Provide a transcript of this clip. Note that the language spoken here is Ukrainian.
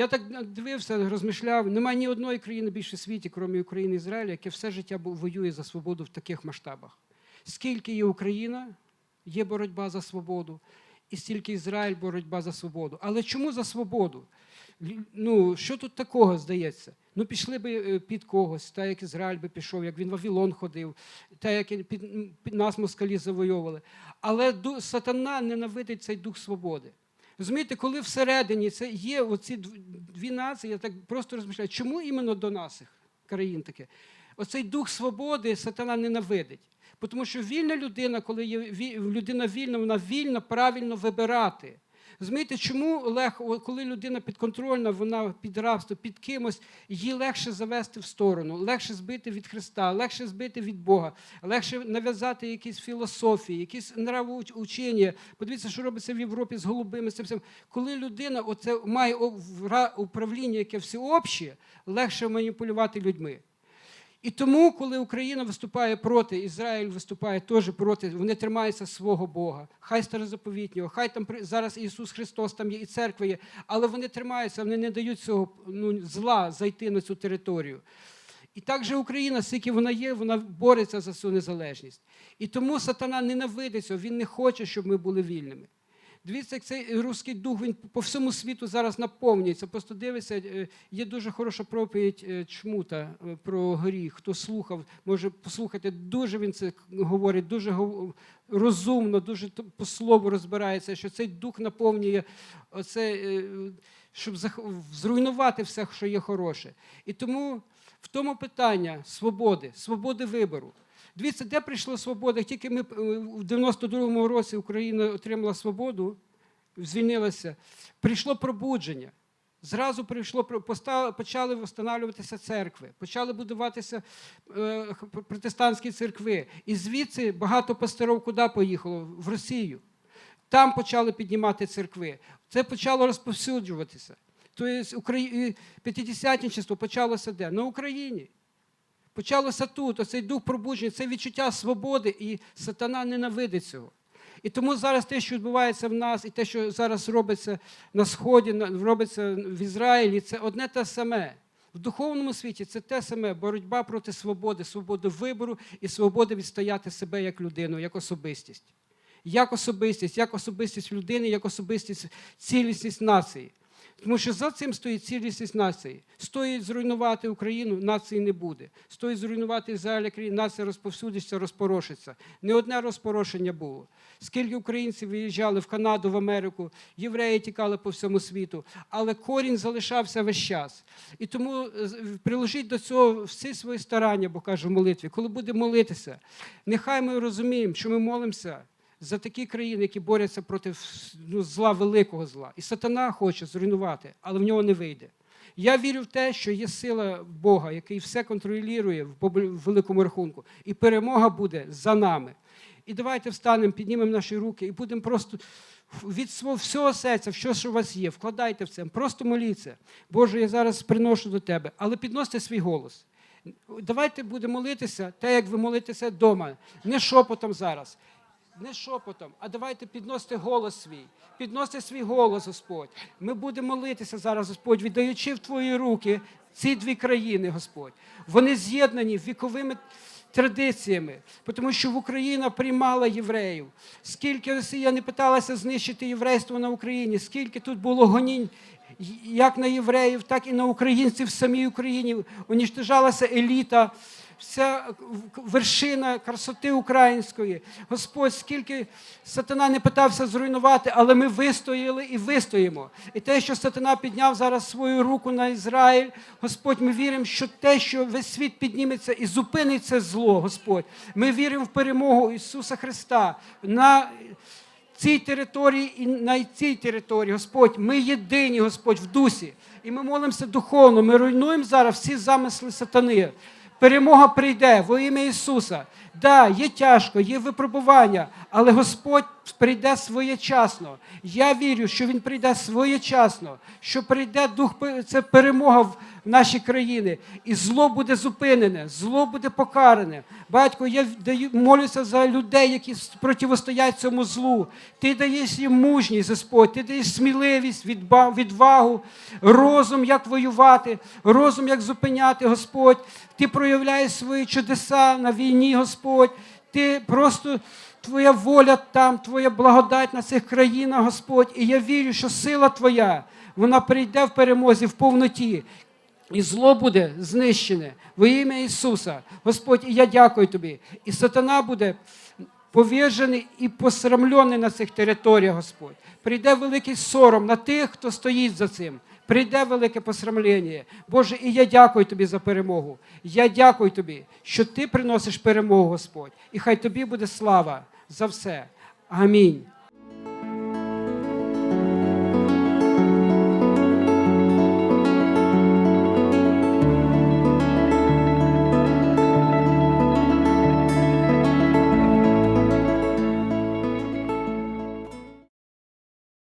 Я так дивився, розмишляв. Немає ні одної країни більше в світі, крім України і Ізраїля, яке все життя воює за свободу в таких масштабах. Скільки є Україна, є боротьба за свободу, і стільки Ізраїль боротьба за свободу. Але чому за свободу? Ну, що тут такого здається? Ну, пішли би е, під когось, так як Ізраїль би пішов, як він в Вавилон ходив, так як під, нас москалі завойовували. Але сатана ненавидить цей дух свободи. Розумієте, коли всередині це є оці дв- дві нації, я так просто розмишляю, чому іменно до наших країн таке? Оцей дух свободи сатана ненавидить. Тому що вільна людина, коли є людина вільна, вона вільна правильно вибирати. Розумієте, чому легко, коли людина підконтрольна, вона під рабство, під кимось, її легше завести в сторону, легше збити від Христа, легше збити від Бога, легше нав'язати якісь філософії, якісь нравоучення. Подивіться, що робиться в Європі з голубими цим. Коли людина оце має управління, яке всеобще, легше маніпулювати людьми. І тому, коли Україна виступає проти, Ізраїль виступає теж проти, вони тримаються свого Бога. Хай старозаповітнього, хай там зараз Ісус Христос там є, і церква є, але вони тримаються, вони не дають цього ну, зла зайти на цю територію. І так же Україна, скільки вона є, вона бореться за свою незалежність. І тому сатана ненавидить цього, він не хоче, щоб ми були вільними. Дивіться, як цей руський дух він по всьому світу зараз наповнюється. Просто дивиться, е, є дуже хороша проповідь е, Чмута е, про гріх. Хто слухав, може послухати. Дуже він це говорить, дуже розумно, дуже по слову розбирається, що цей дух наповнює оце, щоб зруйнувати все, що є хороше. І тому в тому питання свободи, свободи вибору. Дивіться, де прийшла свобода? Тільки ми е, в 92-му році Україна отримала свободу, звільнилася, прийшло пробудження. Зразу прийшло почали встановлюватися церкви, почали будуватися е, протестантські церкви. І звідси багато пасторів куди поїхало? В Росію. Там почали піднімати церкви. Це почало розповсюджуватися. Тобто Украї... п'ятидесятничество почалося де? На Україні. Почалося тут, оцей дух пробудження, це відчуття свободи, і сатана ненавидить цього. І тому зараз те, що відбувається в нас, і те, що зараз робиться на Сході, робиться в Ізраїлі, це одне те саме. В духовному світі це те саме боротьба проти свободи, свободи вибору і свободи відстояти себе як людину, як особистість. Як особистість, як особистість людини, як особистість, цілісність нації. Тому що за цим стоїть цілісність нації. Стоїть зруйнувати Україну, нації не буде. Стоїть зруйнувати Ізраїль, нація розповсюдиться, розпорошиться. Не одне розпорошення було. Скільки українців виїжджали в Канаду, в Америку, євреї тікали по всьому світу, але корінь залишався весь час. І тому е, приложіть до цього всі свої старання, бо кажу в молитві. Коли будемо молитися, нехай ми розуміємо, що ми молимося за такі країни, які борються проти ну, зла, великого зла. І сатана хоче зруйнувати, але в нього не вийде. Я вірю в те, що є сила Бога, який все контролює в великому рахунку, і перемога буде за нами. І давайте встанемо, піднімемо наші руки і будемо просто від свого всього серця, все, що у вас є, вкладайте в це, просто моліться. Боже, я зараз приношу до тебе, але підносите свій голос. Давайте будемо молитися, те, як ви молитеся вдома, не шепотом зараз. Не шепотом, а давайте підносити голос свій. Підносити свій голос, Господь. Ми будемо молитися зараз, Господь, віддаючи в Твої руки ці дві країни, Господь. Вони з'єднані віковими традиціями, тому що Україна приймала євреїв. Скільки Росія не питалася знищити єврейство на Україні, скільки тут було гонінь як на євреїв, так і на українців в самій Україні. Уніштожалася еліта, вся вершина красоти української. Господь, скільки сатана не питався зруйнувати, але ми вистояли і вистоїмо. І те, що сатана підняв зараз свою руку на Ізраїль, Господь, ми віримо, що те, що весь світ підніметься і зупинить це зло, Господь. Ми віримо в перемогу Ісуса Христа. на цій території і на цій території, Господь, ми єдині, Господь, в дусі. І ми молимося духовно. Ми руйнуємо зараз всі замисли сатани. Перемога прийде во ім'я Ісуса. Да, є тяжко, є випробування, але Господь прийде своєчасно. Я вірю, що Він прийде своєчасно, що прийде дух це перемога в нашій країні, і зло буде зупинене, зло буде покаране. Батько, я даю, молюся за людей, які противостоять цьому злу. Ти даєш їм мужність, Господь, ти даєш сміливість, відвагу, розум, як воювати, розум, як зупиняти, Господь. Ти проявляєш свої чудеса на війні, Господь. Ти просто Твоя воля там, Твоя благодать на цих країнах, Господь. І я вірю, що сила Твоя, вона прийде в перемозі в повноті. І зло буде знищене во ім'я Ісуса. Господь, і я дякую Тобі. І сатана буде повержений і посрамлений на цих територіях, Господь. Прийде великий сором на тих, хто стоїть за цим. Прийде велике посрамлення. Боже, і я дякую Тобі за перемогу. Я дякую Тобі, що Ти приносиш перемогу, Господь. І хай Тобі буде слава за все. Амінь.